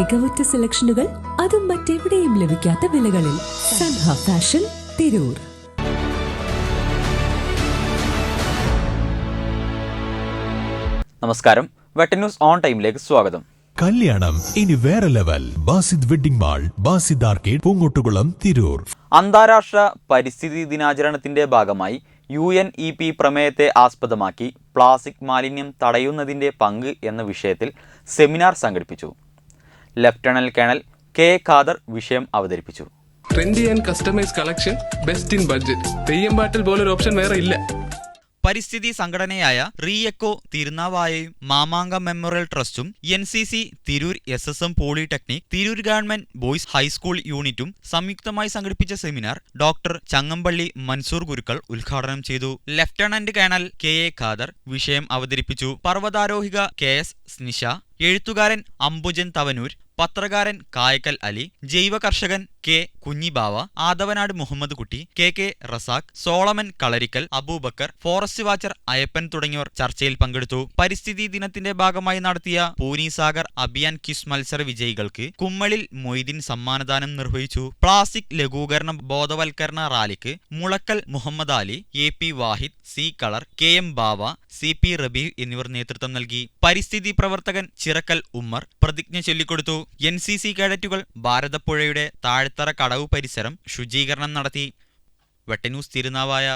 മികവുറ്റ സെലക്ഷനുകൾ അതും മറ്റെവിടെയും ലഭിക്കാത്ത വിലകളിൽ സൻഹ ഫാഷൻ തിരൂർ. നമസ്കാരം. വെട്ടന്യൂസ് ഓൺ ടൈമിലേക്ക് സ്വാഗതം. കല്യാണം ഇനി വേറെ level. Basid wedding mall Basid arcade Poonkottukulam Tirur. അന്താരാഷ്ട്ര പരിസ്ഥിതി ദിനാചരണത്തിന്റെ ഭാഗമായി യു എൻ ഇ പി പ്രമേയത്തെ ആസ്പദമാക്കി പ്ലാസ്റ്റിക് മാലിന്യം തടയുന്നതിന്റെ പങ്ക് എന്ന വിഷയത്തിൽ സെമിനാർ സംഘടിപ്പിച്ചു. ലഫ്റ്റനന്റ് കേണൽ കെ ഖാദർ വിഷയം അവതരിപ്പിച്ചു. Trendy and customise collection best in budget Theyyam പാട്ടിൽ പോലൊരു ഓപ്ഷൻ വേറെ ഇല്ല. പരിസ്ഥിതി സംഘടനയായ റീഎക്കോ തിരുനാവായയും Mamanka memorial ട്രസ്റ്റും N C C Tirur S S M polytechnic Tirur government boys high school യൂണിറ്റും സംയുക്തമായി സംഘടിപ്പിച്ച സെമിനാർ ഡോക്ടർ ചങ്ങമ്പള്ളി മൻസൂർ ഗുരുക്കൾ ഉദ്ഘാടനം ചെയ്തു. Lieutenant colonel K A Khader വിഷയം അവതരിപ്പിച്ചു. പർവതാരോഹിക കെ എസ് സ്നിഷ എഴുത്തുകാരൻ അംബുജൻ തവനൂർ പത്രകാരൻ കായക്കൽ അലി ജൈവ കർഷകൻ K Kunjibava Adavanad Muhammad Kutty K K Razak Solomon Kalarikkal Abubacker forest watcher Ayyappan തുടങ്ങിയവർ ചർച്ചയിൽ പങ്കെടുത്തു. പരിസ്ഥിതി ദിനത്തിന്റെ ഭാഗമായി നടത്തിയ പൂനി സാഗർ അഭിയാൻ ക്വിസ് മത്സര വിജയികൾക്ക് കുമ്മളിൽ മൊയ്തീൻ സമ്മാനദാനം നിർവഹിച്ചു. പ്ലാസ്റ്റിക് ലഘൂകരണ ബോധവൽക്കരണ റാലിക്ക് Mulakkal Muhammad Ali A P Wahid C colour K M Bava C P Rabee എന്നിവർ നേതൃത്വം നൽകി. പരിസ്ഥിതി പ്രവർത്തകൻ ചിറക്കൽ ഉമ്മർ പ്രതിജ്ഞ ചൊല്ലിക്കൊടുത്തു. എൻ സി സി കേഡറ്റുകൾ ഭാരതപ്പുഴയുടെ താഴ്ത്തറ കടവ് പരിസരം ശുചീകരണം നടത്തി. വെട്ടന്യൂസ് തിരുനാവായ